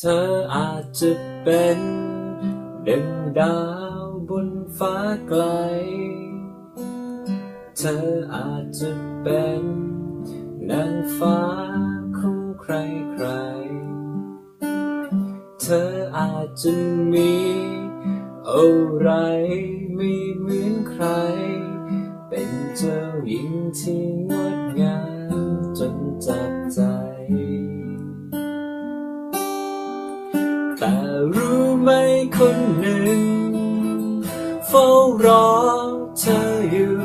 เธออาจจะเป็นดึงดาวบนฟ้าไกล เธออาจจะเป็นนางฟ้าของใครใคร เธออาจจะมีอะไรไม่เหมือนใคร เป็นเจ้าหญิงที่ แต่รู้ไหมคนหนึ่ง เฝ้ารอเธออยู่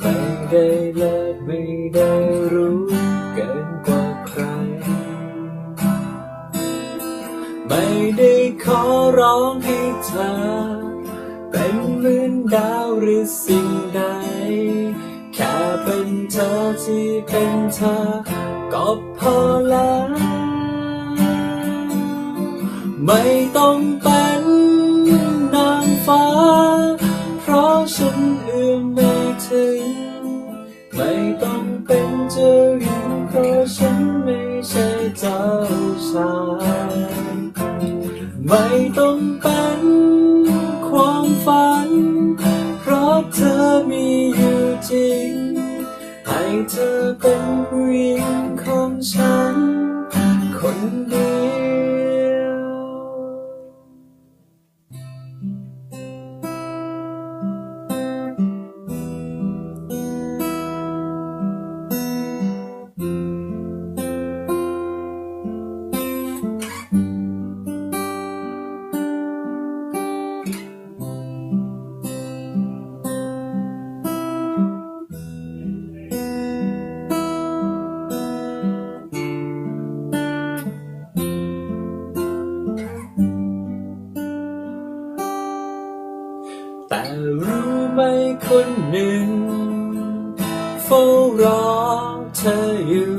ไม่ได้เลิกไม่ได้รู้เกินกว่าใคร ไม่ได้ขอร้องให้เธอ เป็นเหมือนดาวหรือสิ่งใด แค่เป็นเธอที่เป็นเธอ ก็พอแล้ว ไม่ต้องเป็นนางฟ้า เพราะฉันเอื้อมไม่ถึง ไม่ต้องเป็นเจ้าหญิงเพราะฉันไม่ใช่เจ้าชายไม่ต้องเป็นความฝัน เพราะเธอมีอยู่จริง ให้เธอเป็นผู้หญิงของฉัน คนเดียว คนหนึ่งเฝ้ารอเธออยู่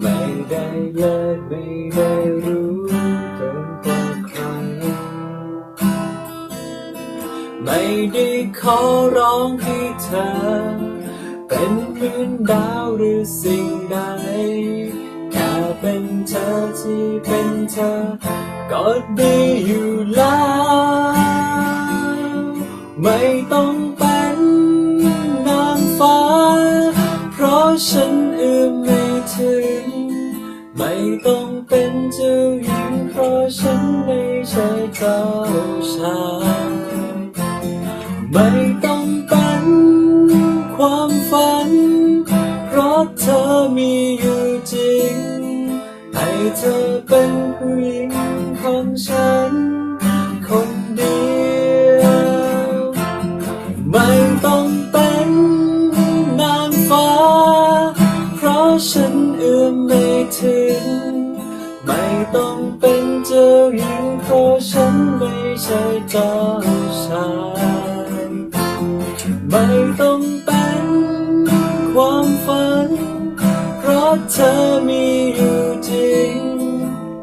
ไม่ได้เลิกไม่ได้รู้เกินกว่าใคร ไม่ได้ขอร้องให้เธอ เป็นเหมือนดาวหรือสิ่งใดแค่เป็นเธอที่เป็นเธอ ก็ดีอยู่แล้ว ไม่ต้องะฉันเอื้อมไม่ถึง ไม่ต้องเป็นเจ้าหญิงเพราะฉันไม่ใช่เจ้าชายไม่ต้องเป็นความฝัน เพราะเธอมีอยู่จริง ให้เธอเป็นผู้หญิงของฉันคน ถึง ไม่ต้องเป็นเจ้าหญิงเพราะฉันไม่ใช่เจ้าชาย ไม่ต้องเป็นความฝัน เพราะเธอมีอยู่จริง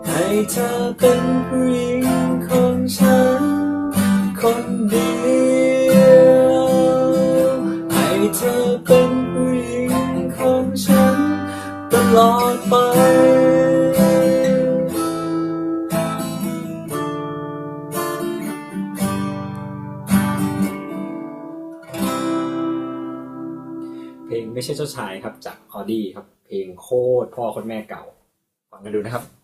ให้เธอเป็นผู้หญิงของฉัน คนเดียว ให้เธอเป็น ลอดไป เพลงไม่ใช่เจ้าชายครับจากออดี้ครับ เพลงโคตรพ่อโคตรแม่เก่าฟังกันดูนะครับ